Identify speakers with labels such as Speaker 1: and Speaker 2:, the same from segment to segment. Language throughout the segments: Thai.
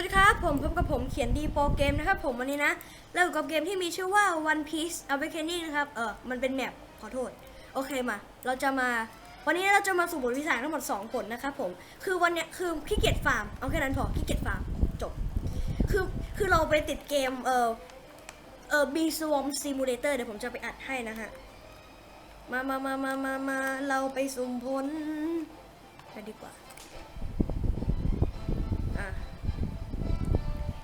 Speaker 1: วัสดีครับ ผมพบกับผมเขียนดีโปรเกมนะครับ ผมวันนี้นะเราอยู่กับเกมที่มีชื่อว่า One Piece Awakening นะครับ เออมันเป็นแมปขอโทษ โอเคมา เราจะมา วันนี้เราจะมาสู่บทวิสัยทั้งหมด 2 ผลนะครับผม คือวันเนี้ยคือขี้เกียจฟาร์ม เอาแค่นั้นพอขี้เกียจฟาร์ม จบ คือ คือเราไปติดเกม เออเออ B Swarm Simulator เดี๋ยวผมจะไปอัดให้นะฮะ มามามามามามาเราไปสุ่มผลกันดีกว่า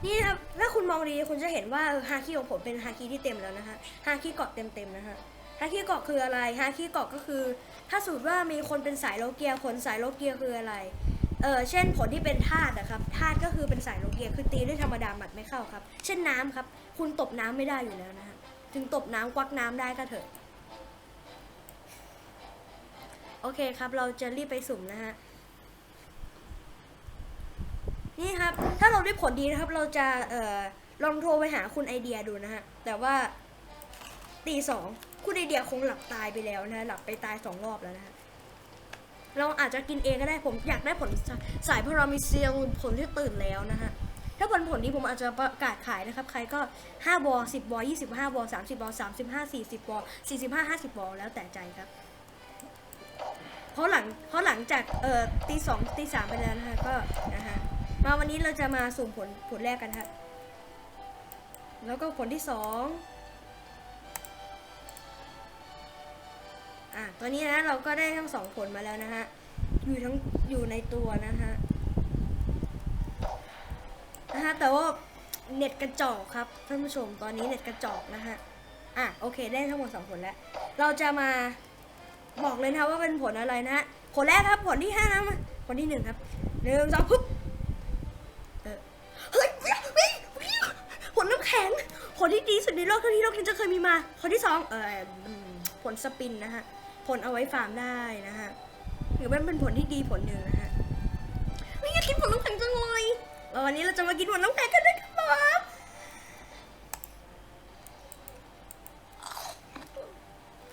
Speaker 1: นี่นะครับถ้าคุณมองดีคุณจะเห็นว่าฮาคิของผมเป็นฮาคิที่เต็มแล้วนะฮะฮาคิเกาะเต็มๆนะฮะฮาคิเกาะคืออะไรฮาคิเกาะก็คือ ถ้าสมมติว่ามีคนเป็นสายโลเกียผลสายโลเกียคืออะไรเออเช่นผลที่เป็นธาตุนะครับธาตุก็คือเป็นสายโลเกียคือตีด้วยธรรมดาหมัดไม่เข้าครับ เช่นน้ำครับ คุณตบน้ำไม่ได้อยู่แล้วนะฮะถึงตบน้ำควักน้ำได้ก็เถอะโอเคครับ เราจะรีบไปสุ่มนะฮะ นี่ครับ ถ้าเราได้ผลดีนะครับ เราจะเอ่อลองโทรไปหาคุณไอเดียดูนะฮะ แต่ว่าตีสองคุณไอเดียคงหลับตายไปแล้วนะ หลับไปตายสองรอบแล้วนะฮะ เราอาจจะกินเองก็ได้ผมอยากได้ผลสายพารามิเซียลผลที่ตื่นแล้วนะฮะ ถ้าผลผลนี้ผมอาจจะประกาศขายนะครับ ใครก็5บอ10บอ25บอ30บอ35 40บอ45 50บอแล้วแต่ใจครับเพราะหลังเพราะหลังจากเอ่อตีสองตีสามไปแล้วนะฮะก็นะฮะ มาวันนี้เราจะมาสุ่มผลผลแรกกันครับ แล้วก็ผลที่สองอะตอนนี้นะเราก็ได้ทั้งสองผลมาแล้วนะฮะ อยู่ทั้งอยู่ในตัวนะฮะ นะฮะ แต่ว่าเน็ตกระจอกครับท่านผู้ชม ตอนนี้เน็ตกระจอกนะฮะ อะโอเคได้ทั้งหมดสองผลแล้ว เราจะมาบอกเลยนะว่าเป็นผลอะไรนะฮะ ผลแรกครับผลที่ห้านะผลที่หนึ่งครับหนึ่งสองปุ๊บ ลน้ำแข็ง ผลที่ดีสุดในโลกเท่าที่โลกนี้จะเคยมีมา ผลที่สองเอออืมผลสปินนะฮะ ผลเอาไว้ฟาร์มได้นะฮะหรือมันเป็นผลที่ดีผลหนึ่งนะฮะไม่อยากกินผลน้ำแข็งจังเลยแล้ววันนี้เราจะมากินผลน้ำแข็งกันด้วยกันครับ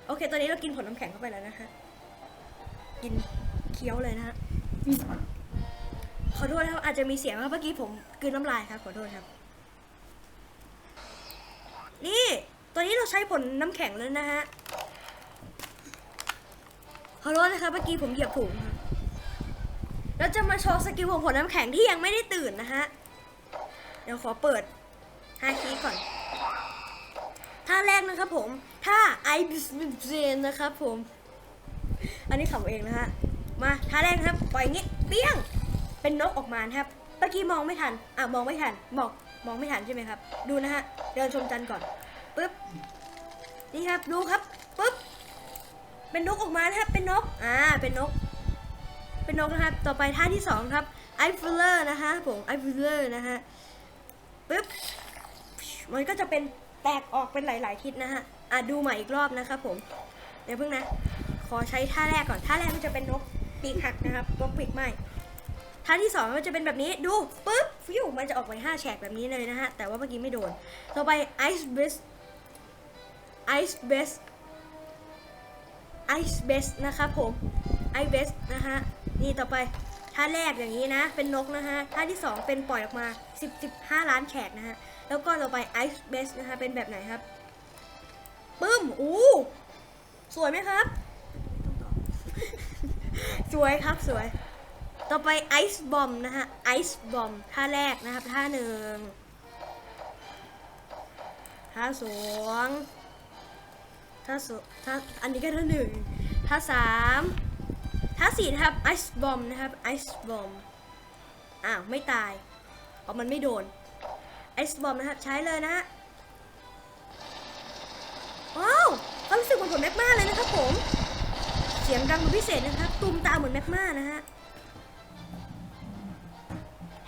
Speaker 1: โอเค ตอนนี้เรากินผลน้ำแข็งเข้าไปแล้วนะฮะกินเคี้ยวเลยนะฮะขอโทษนะครับอาจจะมีเสียงครับเมื่อกี้ผมกลืนน้ำลายครับ ขอโทษครับ นี่ตอนนี้เราใช้ผลน้ำแข็งแล้วนะฮะขอโทษนะครับเมื่อกี้ผมเหยียบถุงครับเราจะมาโชว์สกิลของผลน้ำแข็งที่ยังไม่ได้ตื่นนะฮะ เดี๋ยวขอเปิดฮาคีก่อน ท่าแรกนะครับผม ท่าไอบิสบิเซนนะครับผม อันนี้ขำเองนะฮะ มาท่าแรกครับ ปล่อยงี้เปี้ยง เป็นนกออกมาครับ เมื่อกี้มองไม่ทัน อะมองไม่ทันบอก มองไม่ทันใช่ไหมครับ ดูนะฮะ เดินชมจันทร์ก่อนปึ๊บ นี่ครับ ดูครับปึ๊บ เป็นนกออกมานะครับ เป็นนก อ่า เป็นนก เป็นนกนะครับ ต่อไปท่าที่สองครับ ไอฟิลเลอร์นะคะผม ไอฟิลเลอร์นะฮะปึ๊บ มันก็จะเป็นแตกออกเป็นหลาย ๆ ทิศนะฮะ อะดูใหม่อีกรอบนะครับผม เดี๋ยวเพิ่งนะ ขอใช้ท่าแรกก่อน ท่าแรกมันจะเป็นนกปีกหักนะครับนกปีกไหม่าที่สองมันจะเป็นแบบนี้ดูปึ๊บฟิวมันจะออกไปห้าแฉกแบบนี้เลยนะฮะ แต่ว่าเมื่อกี้ไม่โดน ต่อไป ice best ice best ice best นะครับผม ice best นะฮะ นี่ต่อไปท่าแรกอย่างนี้นะ เป็นนกนะฮะท่าที่สองเป็นปล่อยออกมา 10 15 ล้านแฉกนะฮะ แล้วก็ต่อไป ice best นะคะเป็นแบบไหนครับปึ้มอู้สวยไหมครับ สวยครับสวย ต่อไปไอซ์บอมนะฮะไอซ์บอมท่าแรกนะครับท่าหนึ่งท่าสองท่าสท่าอันนี้ก็ท่าหนึ่งท่าสามท่าสี่นะครับไอซ์บอมนะครับไอซ์บอมอ้าวไม่ตายเพราะมันไม่โดนไอซ์บอมนะครับใช้เลยนะฮะว้าวความรู้สึกเหมือนผลแมกมาเลยนะครับผมเสียงดังเป็นพิเศษนะครับตูมตาเหมือนแมกมานะฮะ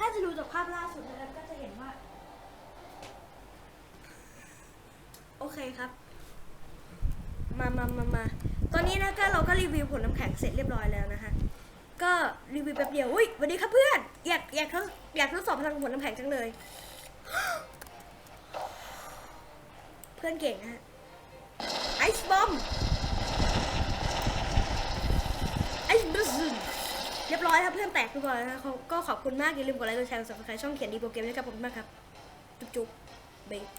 Speaker 1: ถ้าจะดูจากภาพล่าสุดนะครับก็จะเห็นว่า โอเคครับ มามามามาตอนนี้นะก็เราก็รีวิวผลน้ำแข็งเสร็จเรียบร้อยแล้วนะฮะก็รีวิวแป๊บเดียว อุ้ยสวัสดีครับเพื่อน อยากอยากทดอยากทดสอบพลังผลน้ำแข็งจังเลย เพื่อนเก่งนะฮะไอซ์บอม ไอซ์บอมรียบร้อยครับเพื่อนแตกเรียบร้อยแล้วเขาก็ขอบคุณมากอย่าลืมกดไลค์กดแชร์กด subscribe ช่องเขียนดีโปรแกรมด้วยครับผมมากครับ จุ๊บจุ๊บเบ๊